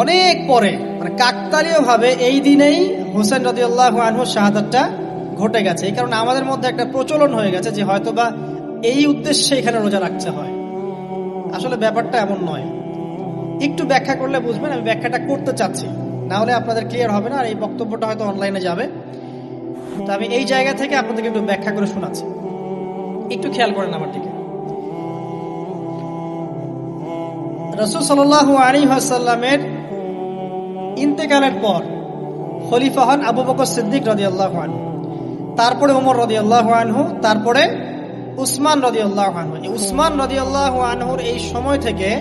অনেক পরে মানে কাকতালীয় ভাবে এই দিনেই হোসেন রদিউল্লাহ আনহুর শাহাদাতটা ঘটে গেছে। এই কারণে আমাদের মধ্যে একটা প্রচলন হয়ে গেছে যে হয়তোবা এই উদ্দেশ্যে এখানে রোজা রাখতে হয়। আসলে ব্যাপারটা এমন নয়। একটু ব্যাখ্যা করলে বুঝবেন, আমি ব্যাখ্যাটা করতে চাচ্ছি। না হলে আপনাদের ক্লিয়ার হবে না, আর এই বক্তব্যটা হয়তো অনলাইনে যাবে। তো আমি এই জায়গা থেকে আপনাদেরকে একটু ব্যাখ্যা করে শোনাচ্ছি। একটু খেয়াল করেন আমার দিকে। রসুল ইন্তেকালের পর খলিফা হন আবু বকর সিদ্দিক রদি আল্লাহ তারপরে ওমর রদি আল্লাহ আনহু, তারপরে উসমান রদি আল্লাহ আনহু উসমান রদি আল্লাহ আনহুর এই সময় থেকে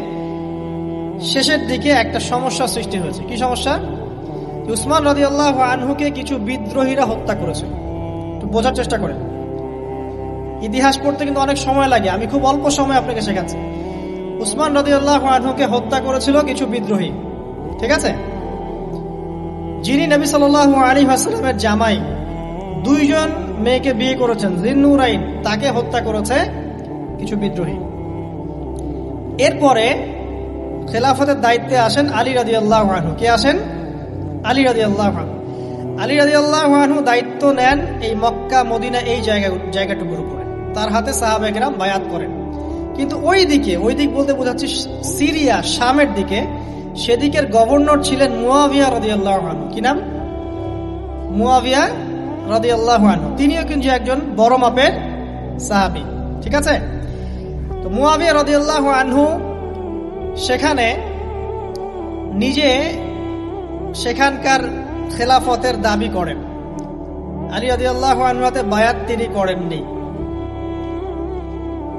শেষের দিকে একটা সমস্যা সৃষ্টি হয়েছে। কি সমস্যা? উসমান রদি আল্লাহ আনহুকে কিছু বিদ্রোহীরা হত্যা করেছে। বোঝার চেষ্টা করেন। ইতিহাস পড়তে কিন্তু অনেক সময় লাগে। আমি খুব অল্প সময় আপনাকে শেখাচ্ছি। উসমান রদিউল্লাহ আনহুকে হত্যা করেছিল কিছু বিদ্রোহী। ঠিক আছে? যিনি নবী সাল আলী আসসালামের জামাই, দুইজন মেয়েকে বিয়ে করেছেন, জিন্নুরাইন, তাকে হত্যা করেছে কিছু বিদ্রোহী। এরপরে খেলাফতের দায়িত্বে আসেন আলী রাজি আল্লাহ কে আসেন? আলী রাজি আল্লাহ আলী রাজি আল্লাহ দায়িত্ব নেন এই মক্কা মদিনা এই জায়গা জায়গাটুকুর উপরে। তার হাতে সাহাবেকরাম বায়াত করেন। কিন্তু ওই দিকে, ওই দিক বলতে বোঝাচ্ছি সিরিয়া, শামের দিকে, সেদিকের গভর্নর ছিলেন মুয়াবিয়া আল্লাহ কি নাম? মুয়াবিয়া আল্লাহ তিনিও কিন্তু একজন বড় মাপের সাহাবি। ঠিক আছে? তো মুয়াবিয়া রদি আল্লাহ আনহু সেখানে নিজে সেখানকার খেলাফতের দাবি করেন। আলী আদি আল্লাহ আনহাতে বায়াত তিনি করেননি।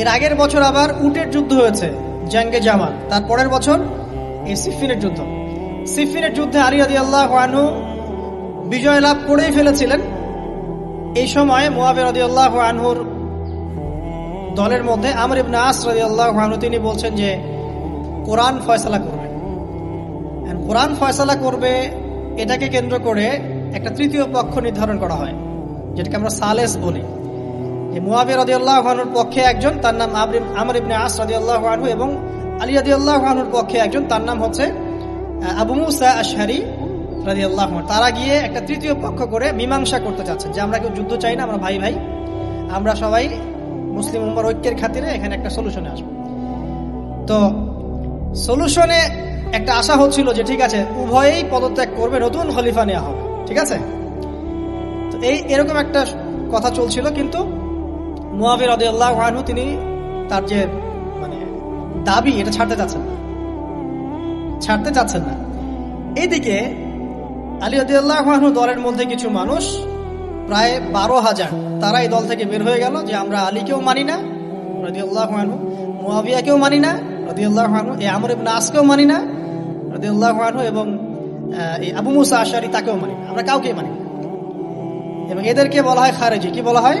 এর আগের বছর আবার উটের যুদ্ধ হয়েছে, জাঙ্গে জামাল তার পরের বছর এই সিফিনের যুদ্ধ। সিফিনের যুদ্ধে আলী আদি আল্লাহ আনহু বিজয় লাভ করেই ফেলেছিলেন। এই সময় মোয়াবের আদি আল্লাহ আনহুর দলের মধ্যে আমর ইবনে আস রাজি আল্লাহ আনহু, তিনি বলছেন যে, কোরআন ফয়সালা করবে। কোরআন ফয়সালা করবে, এটাকে কেন্দ্র করে একটা তৃতীয় পক্ষ নির্ধারণ করা হয়, যেটাকে আমরা সালেস বলি। মুয়াবির রদিয়াল্লাহ আনহুর পক্ষে একজন, তার নাম আমর ইবনে আস রদিয়াল্লাহ আনহু এবং আলী রদিয়াল্লাহ আনহুর পক্ষে একজন, তার নাম হচ্ছে আবু মুসা আশহারি রদিয়াল্লাহ তারা গিয়ে একটা তৃতীয় পক্ষ করে মীমাংসা করতে চাচ্ছেন যে, আমরা কেউ যুদ্ধ চাই না, আমরা ভাই ভাই, আমরা সবাই মুসলিম উম্মার ঐক্যের খাতিরে এখানে একটা সলিউশনে আসব। তো সলিউশনে একটা আশা হচ্ছিল যে, ঠিক আছে, উভয়েই পদত্যাগ করবে, নতুন খলিফা নেওয়া হবে, ঠিক আছে? তো এই এরকম একটা কথা চলছিল, কিন্তু মুয়াবির আল্লাহ আনহু তিনি তার যে মানে দাবি, এটা ছাড়তে চাচ্ছেন না। ছাড়তে চাচ্ছেন না। এইদিকে আলী আল্লাহ আনহু দলের মধ্যে কিছু মানুষ, প্রায় বারো হাজার, তারা এই দল থেকে বের হয়ে গেল যে, আমরা আলীকেও মানি না রদি আল্লাহ আনহু, মুয়াবিয়াকেও মানি না রদি আল্লাহ আনহু আমর ইবনে আসকেও মানি না রদি আল্লাহ এবং এই আবু মুসা আশারি তাকেও মানি না। আমরা কাউকেই মানি না। এবং এদেরকে বলা হয় খারেজি। কি বলা হয়?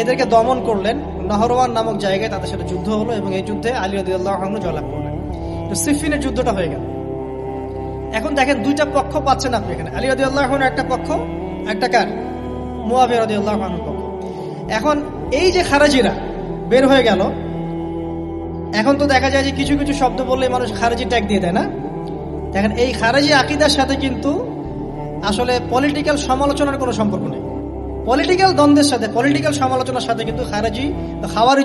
এদেরকে দমন করলেন। নহরওয়ান নামক জায়গায় তাদের সাথে যুদ্ধ হলো এবং এই যুদ্ধে আলী আদি আল্লাহ জয়লাভ করলেন। তো সিফিনের যুদ্ধটা হয়ে গেল। এখন দেখেন দুইটা পক্ষ পাচ্ছেন আপনি এখানে। আলী রদি আল্লাহ একটা পক্ষ, একটা কার? মুয়াবিয়া রদি আল্লাহ পক্ষ। এখন এই যে খারাজিরা বের হয়ে গেল, এখন তো দেখা যায় যে কিছু কিছু শব্দ বললে মানুষ খারাজি ট্যাগ দিয়ে দেয় না। দেখেন এই খারাজি আকিদার সাথে কিন্তু আসলে পলিটিক্যাল সমালোচনার কোনো সম্পর্ক নেই। পলিটিক্যাল দ্বন্দ্বের সাথে পলিটিক্যাল সমালোচনার সাথে কিন্তু খারাজি খাওয়ারি